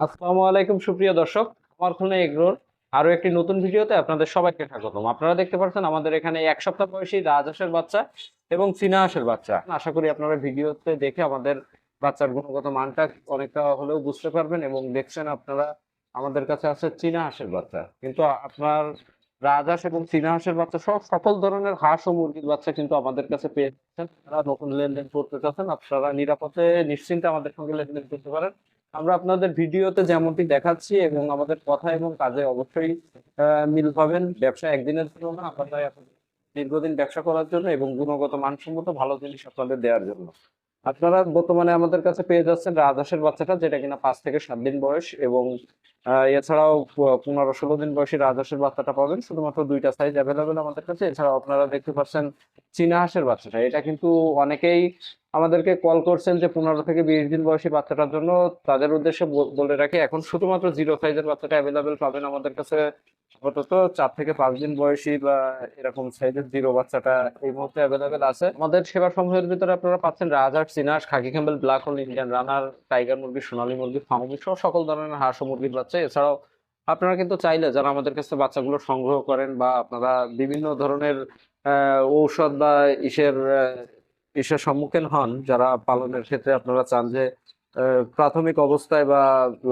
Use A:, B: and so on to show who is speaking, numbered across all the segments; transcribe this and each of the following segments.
A: আসসালামু আলাইকুম, সুপ্রিয় দর্শক। আমার খুলনা এগ্রোর আরও একটি নতুন ভিডিওতে আপনাদের সবাইকে স্বাগতম। আপনারা দেখতে পাচ্ছেন আমাদের এখানে এক সপ্তাহ বয়সী রাজহাঁসের বাচ্চা এবং চীনা হাঁসের বাচ্চা। আশা করি আপনারা ভিডিওতে দেখে আমাদের বাচ্চার গুণগত মানটা অনেকটা হলেও বুঝতে পারবেন এবং দেখছেন আপনারা আমাদের কাছে আছে চীনা হাঁসের বাচ্চা। কিন্তু আপনার রাজহাঁস এবং চীনা হাঁসের বাচ্চা সব সকল ধরনের হাঁস ও মুরগির বাচ্চা কিন্তু আমাদের কাছে পেয়ে যাচ্ছেন। আপনারা নতুন লেনদেন করতে চাচ্ছেন। আপনারা নিরাপদে নিশ্চিন্তে আমাদের সঙ্গে লেনদেন করতে পারেন। আমরা আপনাদের ভিডিওতে যেমনটি দেখাচ্ছি এবং আমাদের কথা এবং কাজে অবশ্যই মিল পাবেন। ব্যবসা একদিনের জন্য না আপনাদের দীর্ঘদিন ব্যবসা করার জন্য এবং গুণগত মানসম্মত ভালো জিনিস আপনাদের দেওয়ার জন্য। আপনারা বর্তমানে আমাদের কাছে পেয়ে যাচ্ছেন রাজহাঁসের বাচ্চাটা, যেটা কিনা পাঁচ থেকে সাত দিন বয়স এবং এছাড়াও পনেরো ষোলো দিন বয়সী রাজহাঁসের বাচ্চাটা পাবেন। শুধুমাত্র দুইটা সাইজ অ্যাভেলেবেল আমাদের কাছে। এছাড়াও আপনারা দেখতে পাচ্ছেন চীনা হাঁসের বাচ্চাটা। এটা কিন্তু অনেকেই আমাদেরকে কল করছেন যে পনেরো থেকে বিশ দিন বয়সী বাচ্চাটার জন্য তাদের উদ্দেশ্যে বলে রাখি, এখন শুধুমাত্র জিরো সাইজের বাচ্চাটা অ্যাভেলেবেল পাবেন আমাদের কাছে আপাতত। চার থেকে পাঁচ দিন বয়সী বা এরকম সাইজের জিরো বাচ্চাটা এই মুহূর্তে অ্যাভেলেবেল আছে। আমাদের সেবা সমূহের ভিতরে আপনারা পাচ্ছেন রাজহাট সিনাস, khaki campbell black hole Indian, runner, tiger মুরগি, সোনালী মুরগি, ফার্মি সহ সকল ধরনের হাঁস মুরগির বাচ্চা। এছাড়াও আপনারা কিন্তু চাইলে যারা আমাদের কাছে বাচ্চাগুলো সংগ্রহ করেন বা আপনারা বিভিন্ন ধরনের ঔষধ বা ইসের আহ, সম্মুখীন হন যারা পালনের ক্ষেত্রে আপনারা চান যে প্রাথমিক অবস্থায় বা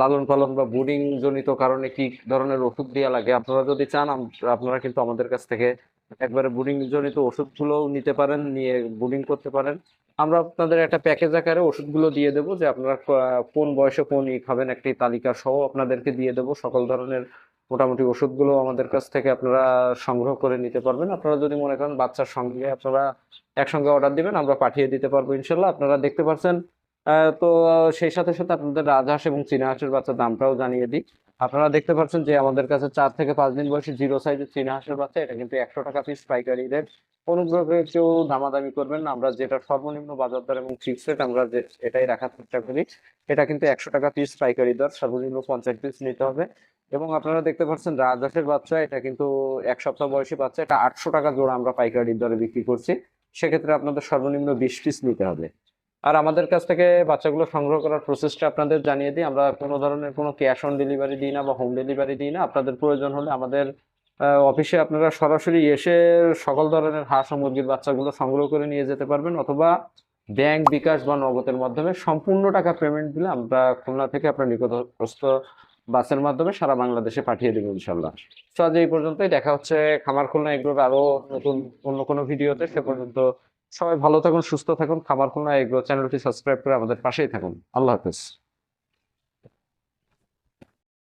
A: লালন পালন বা বুডিং জনিত কারণে কি ধরনের ওষুধ দেওয়া লাগে? আপনারা যদি চান আপনারা কিন্তু আমাদের কাছ থেকে একবারে বুডিং জনিত ওষুধগুলোও নিতে পারেন নিয়ে বুডিং করতে পারেন। আমরা আপনাদের একটা প্যাকেজ আকারে ওষুধগুলো দিয়ে দেবো যে আপনারা কোন বয়সে কোন ই খাবেন একটি তালিকা সহ আপনাদেরকে দিয়ে দেবো। সকল ধরনের মোটামুটি ওষুধগুলো আমাদের কাছ থেকে আপনারা সংগ্রহ করে নিতে পারবেন। আপনারা যদি মনে করেন বাচ্চার সঙ্গে আপনারা একসঙ্গে অর্ডার দিবেন, আমরা পাঠিয়ে দিতে পারব ইনশাল্লাহ। আপনারা দেখতে পাচ্ছেন তো সেই সাথে সাথে আপনাদের রাজহাঁস এবং চীনা হাঁসের বাচ্চার দামটাও জানিয়ে দিই। আপনারা দেখতে পাচ্ছেন যে আমাদের কাছে চার থেকে পাঁচ দিন বয়সী জিরো সাইজের চীনা হাঁসের বাচ্চা, এটা কিন্তু একশো টাকা পিস পাইকারি রেট অনুগ্রহ করে কেউ দামাদামি করবেন না, আমরা যেটা সর্বনিম্ন বাজার দর এবং ফিক্স রেট আমরা যে এটাই রাখার চেষ্টা করি। এটা কিন্তু একশো টাকা পিস পাইকারি দর, সর্বনিম্ন পঞ্চাশ পিস নিতে হবে। এবং আপনারা দেখতে পাচ্ছেন রাজহাঁসের বাচ্চা, এটা কিন্তু এক সপ্তাহ বয়সী বাচ্চা, এটা আটশো টাকা জোড়া আমরা পাইকারি দরে বিক্রি করছি। সেক্ষেত্রে আপনাদের সর্বনিম্ন বিশ পিস নিতে হবে। আর আমাদের কাছ থেকে বাচ্চাগুলো সংগ্রহ করার প্রসেসটা আপনাদের জানিয়ে দিই। আমরা কোনো ধরনের কোনো ক্যাশ অন ডেলিভারি দিই না বা হোম ডেলিভারি দিই না। আপনাদের প্রয়োজন হলে আমাদের অফিসে আপনারা সরাসরি এসে সকল ধরনের হাঁস মুরগির বাচ্চাগুলো সংগ্রহ করে নিয়ে যেতে পারবেন অথবা ব্যাংক, বিকাশ বা নগদের মাধ্যমে সম্পূর্ণ টাকা পেমেন্ট দিলে আমরা খুলনা থেকে আপনার নিকটস্থ বাসের মাধ্যমে সারা বাংলাদেশে পাঠিয়ে দেবো ইনশাল্লাহ তো আজ এই পর্যন্তই। দেখা হচ্ছে খামার খুলনা এগুলোর আরও নতুন, অন্য কোনো ভিডিওতে সে পর্যন্ত সবাই ভালো থাকুন, সুস্থ থাকুন, খামার খুনা এগ্রো চ্যানেলটি সাবস্ক্রাইব করে আমাদের পাশেই থাকুন। আল্লাহ হাফেজ।